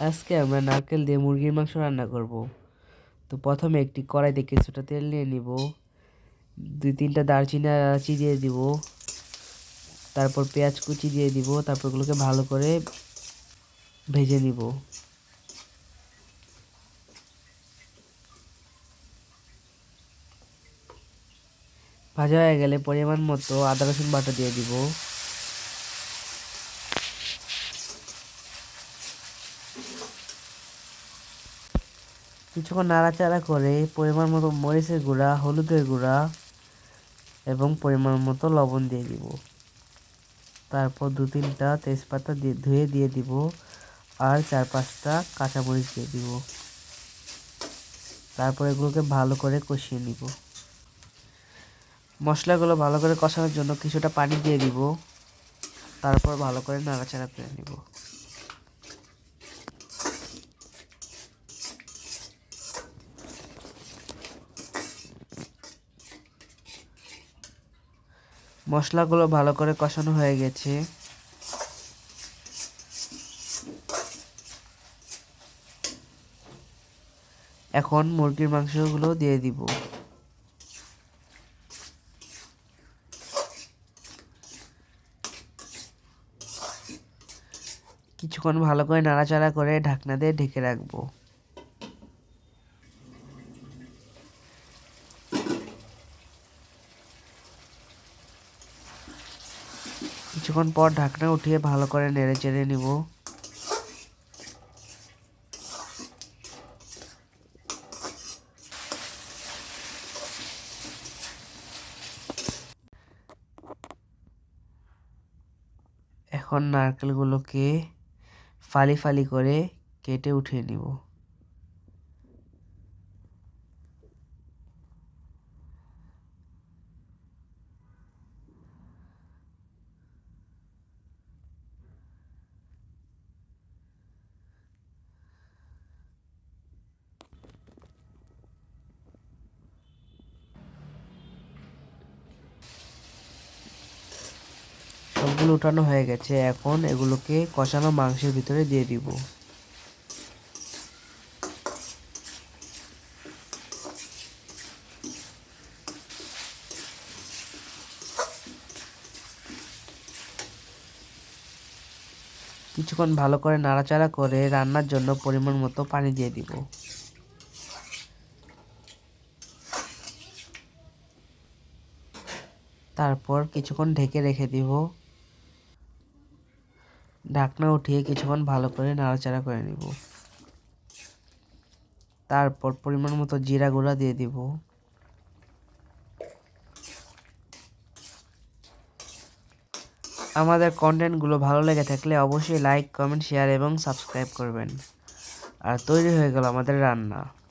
আজকে আমরা নারকেল দিয়ে মুরগির মাংস রান্না করব। তো প্রথমে একটি কড়াইতে কিছুটা তেল নিয়ে নিব। দুই তিনটা দারচিনি এলাচি দিয়ে দিব। তারপর পেঁয়াজ কুচি দিয়ে দিব। তারপর ওগুলোকে ভালো করে ভেজে নিব। ভাজা হয়ে গেলে পরিমাণ মতো আদা রসুন বাটা দিয়ে দিব। কিছুক্ষণ নাড়াচাড়া করে পরিমাণ মতো মরিচের গুঁড়া, হলুদের গুঁড়া এবং পরিমাণ মতো লবণ দিয়ে দিব। তারপর দু তিনটা তেজপাতা দিয়ে, ধুয়ে দিয়ে দিব আর চার পাঁচটা কাঁচামরিচ দিয়ে দিব। তারপর এগুলোকে ভালো করে কষিয়ে নিব। মশলাগুলো ভালো করে কষানোর জন্য কিছুটা পানি দিয়ে দিব। তারপর ভালো করে নাড়াচাড়া করে নিব। মশলাগুলো ভালো করে কষানো হয়ে গেছে। এখন মুরগির মাংসগুলো দিয়ে দিব। কিছুক্ষণ ভালো করে নাড়াচাড়া করে ঢাকনা দিয়ে ঢেকে রাখব। কিছুক্ষণ পর ঢাকনা উঠিয়ে ভালো করে নেড়ে চেড়ে নিব। এখন নারকেলগুলোকে ফালি ফালি করে কেটে উঠিয়ে নিব। সবগুলো উঠানো হয়ে গেছে। এখন এগুলোকে কষানো মাংসের ভিতরে দিয়ে দিব। কিছুক্ষণ ভালো করে নাড়াচাড়া করে রান্নার জন্য পরিমাণ মতো পানি দিয়ে দিব। তারপর কিছুক্ষণ ঢেকে রেখে দিব। ঢাকনা উঠিয়ে কিছুক্ষণ ভালো করে নাড়াচাড়া করে নিব। তারপর পরিমাণ মতো জিরা গুঁড়া দিয়ে দিব। আমাদের কন্টেন্টগুলো ভালো লেগে থাকলে অবশ্যই লাইক, কমেন্ট, শেয়ার এবং সাবস্ক্রাইব করবেন। আর তৈরি হয়ে গেল আমাদের রান্না।